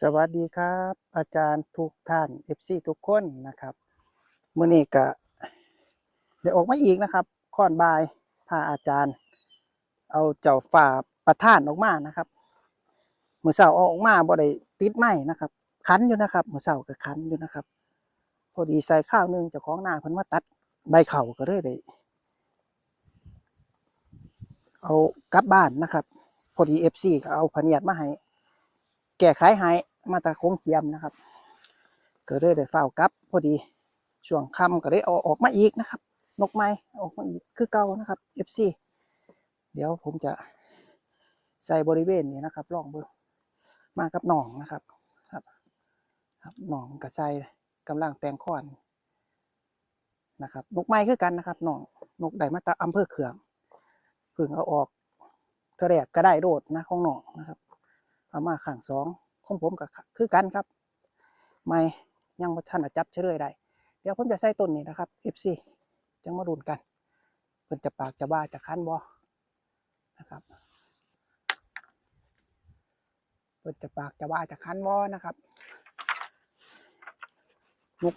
สวัสดีครับ อาจารย์ทุกท่าน FC ทุกคนนะครับมื้อนี้ก็ได้ออกมาอีกนะครับค่อนบายพาอาจารย์ เอาเจ้าฝ่าประท่านออกมานะครับมือเช้าอออกมาบ่ได้ติดไหมนะครับ คันอยู่นะครับมือเช้าก็คันอยู่นะครับ พอดีใส่ข้าวหนึงเจ้าของหน้าเพิ่นมาตัดใบเข่าก็เลยได้เอากลับบ้านนะครับ พอดี FC ก็เอาพะเนียดมาให้ แก้ไขให้มาตาโค้งเจียมนะครับ ก็เลยได้เฝ้ากับพอดีช่วงค่ำก็ได้เอาออกมาอีกนะครับ นกไม้ออกมาอีกคือเก่านะครับ FC เดี๋ยวผมจะใส่บริเวณนี้นะครับลองเบิ่งมากับหนองนะครับครับครับหนองกับใส่กำลังแตงข้อนนะครับ นกไม้คือกันนะครับหนองนกใดมาตาอำเภอเขืองพิ่งเอาออกเทอแรกก็ได้โดดนะของหนองนะครับ เอามาข้างสองของผมกับคือกันครับ ไม่ยังบ่ทันจับเฉลยได้เดี๋ยวผมจะใส่ต้นนี้นะครับ FC จังมาดูนกันเพิ่นจะปากจะบ้าจะคันบ่นะครับเพิ่นจะปากจะบ้าจะคันบ่นะครับลูก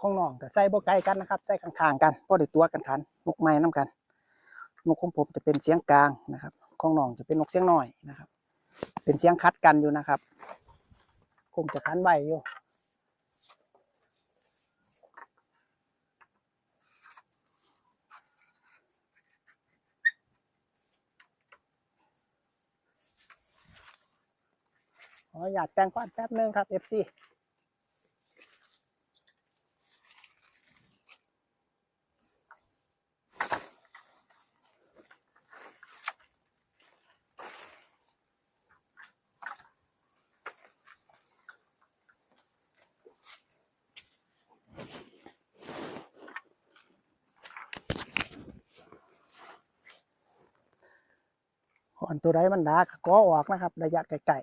ของน้องก็ใส่บ่ไกลกันนะครับใส่ข้างๆกันพอได้ตัวกันคันนกไม้น้กันนกของผมจะเป็นเสียงกลางนะครับของน้องจะเป็นนกเสียงน้อยนะครับ เป็นเสียงคัดกันอยู่นะครับคงจะคันใบอยู่ขออยากแต่งก้อนแป๊บนึงครับ FC ข อนตัวใดมันดาก็กอออกนะครับ ระยะไกล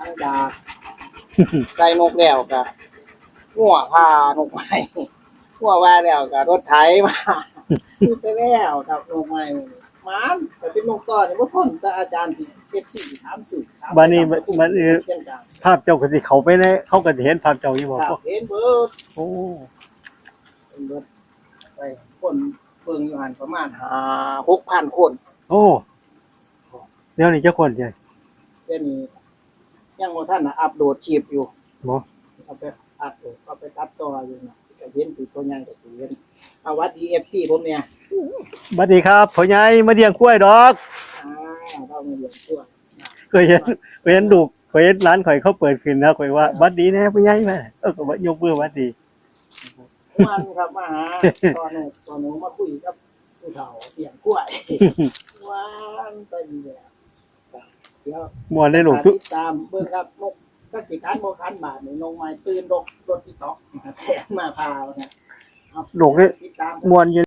ลังจากใส่นกแล้วก็หัวพานกไม้หัวว่าแล้วก็รถไถมาพูดไปแล้วครับนกไม้มื้อนี้มันแต่เป็นนกต่อนี่บ่ทนแต่อาจารย์สิเก็บสี่ถามสื่อถามบัดนี้มันมันเออเช่นกันภาพเจ้าก็สิเขาไปในเขาก็สิเห็นภาพเจ้าอยู่บ่ครับเห็นเบิดโอ้เห็นเบิดไปคนเบิ่งอยู่หันประมาณ5 6,000คน โอ้เดี๋ยวนี้เจ้าคนใช่เดี๋ยวนี้ ยังบ่ทันน่ะอัปโหลดคลิปอยู่บ่เอาไปอัดเอาไปตัดต่ออยู่นะก็เห็นตัวตัวใหญ่ก็สิเห็นเอาวัด EFC ผมเนี่ยบัดนี้ครับพ่อใหญ่มาเลี้ยงกล้วยดอก อ่าเรามาเรียนตัวเคยเห็นเคยเห็นลูกเคยเห็นร้านข่อยเขาเปิดขึ้นนะข่อยว่าบัดดีแน่พ่อใหญ่แม่เออก็ว่ายกมือบัดดี มันครับมาหาตอนหนูตอนหนูมาคุยกับผู้เฒ่าเสียงกล้วยหวานไปดีเลย เดี๋ยวม่วนได้ลูกติทุกดตามเบิ่งครับนกก็สิคันบ่คันบาทนี่นงไม้ตื่นดกรถที่ตอกแถมมาพาวนะเอาลูกนี่ติดตามม่วนอยู่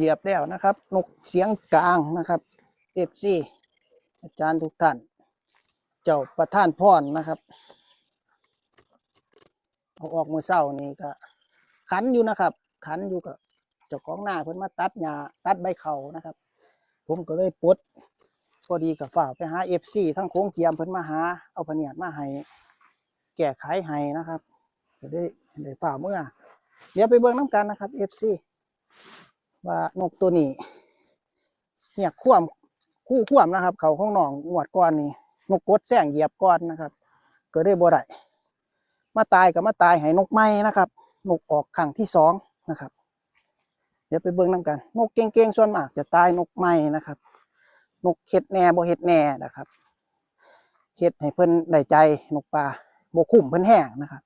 เหยียบแล้วนะครับ นกเสียงกลางนะครับเอฟซีอาจารย์ทุกท่าน เจ้าประท่านพรนะครับเอาออกมือเศร้านี่ก็ขันอยู่นะครับ ขันอยู่กับเจ้าของหน้าเพิ่นมาตัดหญ้าตัดใบเขานะครับ ผมก็เลยปดพอดีกับฝ่าไปหาเอฟซีทั้งโค้งเจียมเพิ่นมาหาเอาพะเนียดมาให้แก้ไขให้นะครับจะได้ได้ฝ่าเมื่อ เดี๋ยวไปเบิ่งน้ำกันนะครับ FC ว่านกตัวนี้เนี่ยคว่ำคู่คว่ำนะครับ เขาของนองงวดก้อนนี่นกกดแซงเหยียบก้อนนะครับเกิดได้บ่ได้มาตายกับมาตายให้นกไม้นะครับ นกออกครั้งที่สองนะครับ เดี๋ยวไปเบิ่งน้ำกัน นกเก่งๆส่วนมากจะตายนกไม้นะครับ นกเห็ดแหน่บ่เห็ดแหน่นะครับเห็ดให้เพิ่นได้ใจนกปลาบ่คุ้มเพิ่นแห้งนะครับ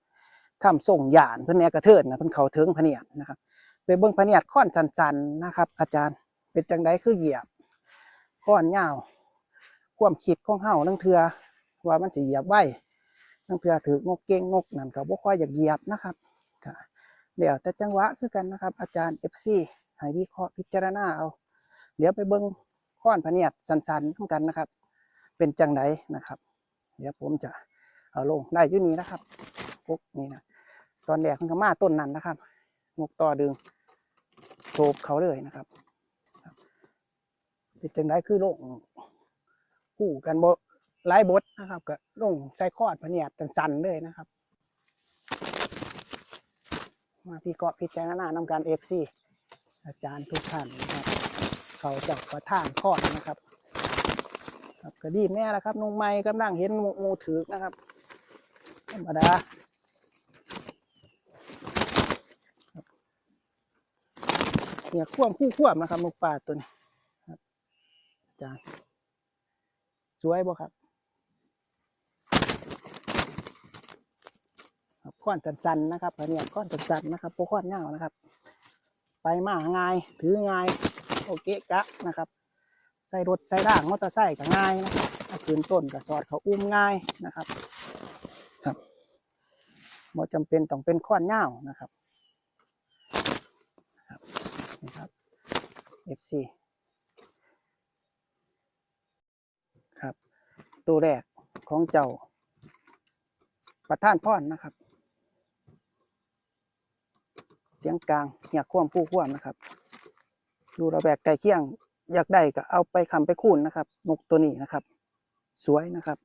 ทำส่งหยานเพิ่นแหน่กระเทิดนะเพิ่นเข้าถึงพเนียดนะครับ ไปเบิ่งพเนียดค้อนสันๆนะครับ อาจารย์เป็นจังไดคือเหยียบค้อนยาวความคิดของเฮานั่งเทือว่ามันสิเหยียบไว้นั่งเทือถือนกเก่งนกนั่นก็บ่ค่อยอยากเหยียบนะครับเดี๋ยวแต่จังหวะคือกันนะครับ อาจารย์ FC ให้วิเคราะห์พิจารณาเอาเดี๋ยวไปเบิ่งค้อนพเนียดสันๆทั้งกันนะครับ เป็นจังไดนะครับ เดี๋ยวผมจะเอาลงได้ยู่นี้นะครับพวกนี้นะตอนแรกมันก็มาต้นนั้นนะครับนกต่อดึง โฉบเขาเลยนะครับครับเป็นจังได้คือลงคู่กันบหลายบทนะครับก็ลงใส่คอดพเนียดสันๆเลยนะครับ มาพี่เกาะพิจารณานำการเอฟซีอาจารย์ทุกท่านนะครับ เขาจับประท่านคอดนะครับครับก็ดีแน่ละครับนงไม้กำลังเห็นหมูมูถือนะครับธรรมดาครับ เนี่ยควมคู่ควมนะครับนกป่าตัวนี้ครับอาจารย์สวยบ่ครับครับข้อนจันๆนะครับอันเนี่ยข้อนจันๆนะครับโปข้อนเงานะครับ ไปมาง่ายถือง่ายโอเคกะนะครับ ใส่รถใส่ด่างมอเตอร์ไซค์ก็ง่ายนะครับถ้าขึ้นต้นก็สอดเขาอุ้มง่ายนะครับ ครับบ่จำเป็นต้องเป็นข้อนเงาวนะครับครับ ครับ FC ครับ ตัวแรกของเจ้า ประท่านพ่อนนะครับ เสียงกลางเหียกควมผู้ควมนะครับ ดูระแวกใกล้เคียงอยากได้ก็เอาไปคำไปคูนนะครับ นกตัวนี้นะครับ สวยนะครับ